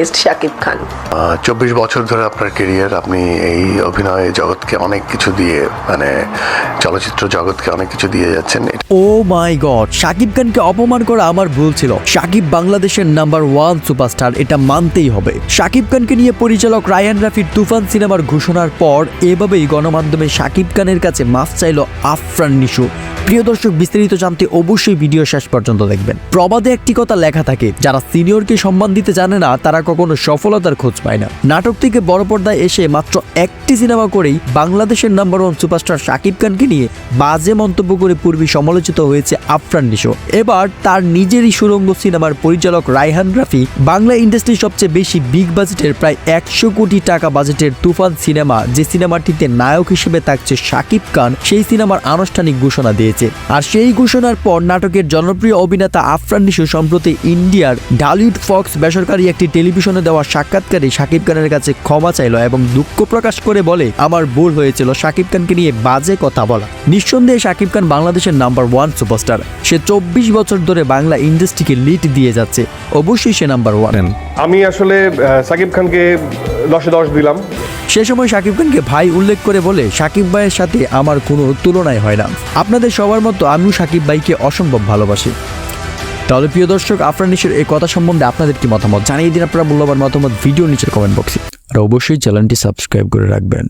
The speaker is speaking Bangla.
স্পেশালিস্ট শাকিব খান চব্বিশ বছর ধরে আপনার কেরিয়ার আপনি এই অভিনয় জগৎকে অনেক কিছু দিয়ে মানে চলচ্চিত্র জগৎকে অনেক কিছু দিয়ে যাচ্ছেন। ও মাই গড শাকিব খানকে অপমান করা আমার ভুল ছিল। শাকিব বাংলাদেশের নাম্বার ওয়ান সুপারস্টার এটা মানতেই হবে। শাকিব খানকে নিয়ে পরিচালক রায়ান রাফির তুফান সিনেমার ঘোষণার পর এভাবেই গণমাধ্যমে শাকিব খানের কাছে মাফ চাইল আফরান নিশু। প্রিয় দর্শক বিস্তারিত জানতে অবশ্যই ভিডিও শেষ পর্যন্ত দেখবেন। প্রবাদে একটি কথা লেখা থাকে যারা সিনিয়রকে সম্মান দিতে জানে না তারা কখনো সফলতার খোঁজ পায় না। নাটক থেকে বড় পর্দায় এসে মাত্র একটি সিনেমা করেই বাংলাদেশের নাম্বার ওয়ান সুপারস্টার শাকিব খানকে নিয়ে বাজে মন্তব্য করে পূর্বে সমালোচিত হয়েছে আফরান নিশো। এবার তার নিজেরই সুরঙ্গ সিনেমার পরিচালক রায়হান রাফি বাংলা ইন্ডাস্ট্রির সবচেয়ে বেশি বিগ বাজেটের প্রায় একশো কোটি টাকা বাজেটের তুফান সিনেমা, যে সিনেমাটিতে নায়ক হিসেবে থাকছে শাকিব খান, সেই সিনেমার আনুষ্ঠানিক ঘোষণা দিয়েছে। আর সেই ঘোষণার পর নাটকের জনপ্রিয় অভিনেতা আফরান নিশো সম্প্রতি ইন্ডিয়ার ঢালিউড ফক্স বেসরকারি একটি টেলিভিশনে দেওয়া সাক্ষাৎকারে শাকিব খানের কাছে ক্ষমা চাইল এবং দুঃখ প্রকাশ করে বলে আমার ভুল হয়েছিল শাকিব খানকে নিয়ে বাজে কথা বলা। নিঃসন্দেহে শাকিব খান বাংলাদেশের নাম্বার ওয়ান সুপারস্টার। সে চব্বিশ বছর ধরে বাংলা ইন্ডাস্ট্রিকে লিড দিয়ে যাচ্ছে। অবশ্যই সে নাম্বার ওয়ান। আমি আসলে সাকিব খানকে দশে দশ দিলাম। সে সময় শাকিব খানকে ভাই উল্লেখ করে বলে শাকিব ভাইয়ের সাথে আমার কোনো তুলনাই হয় না। আপনাদের সবার মতো আমিও শাকিব ভাইকে অসম্ভব ভালোবাসি। তাহলে প্রিয় দর্শক আফরানিসের এই কথা সম্বন্ধে আপনাদের কি মতামত? জানিয়ে দিন আপনারা মূল্যবান মতামত ভিডিও নিচের কমেন্ট বক্সে আর অবশ্যই চ্যানেলটি সাবস্ক্রাইব করে রাখবেন।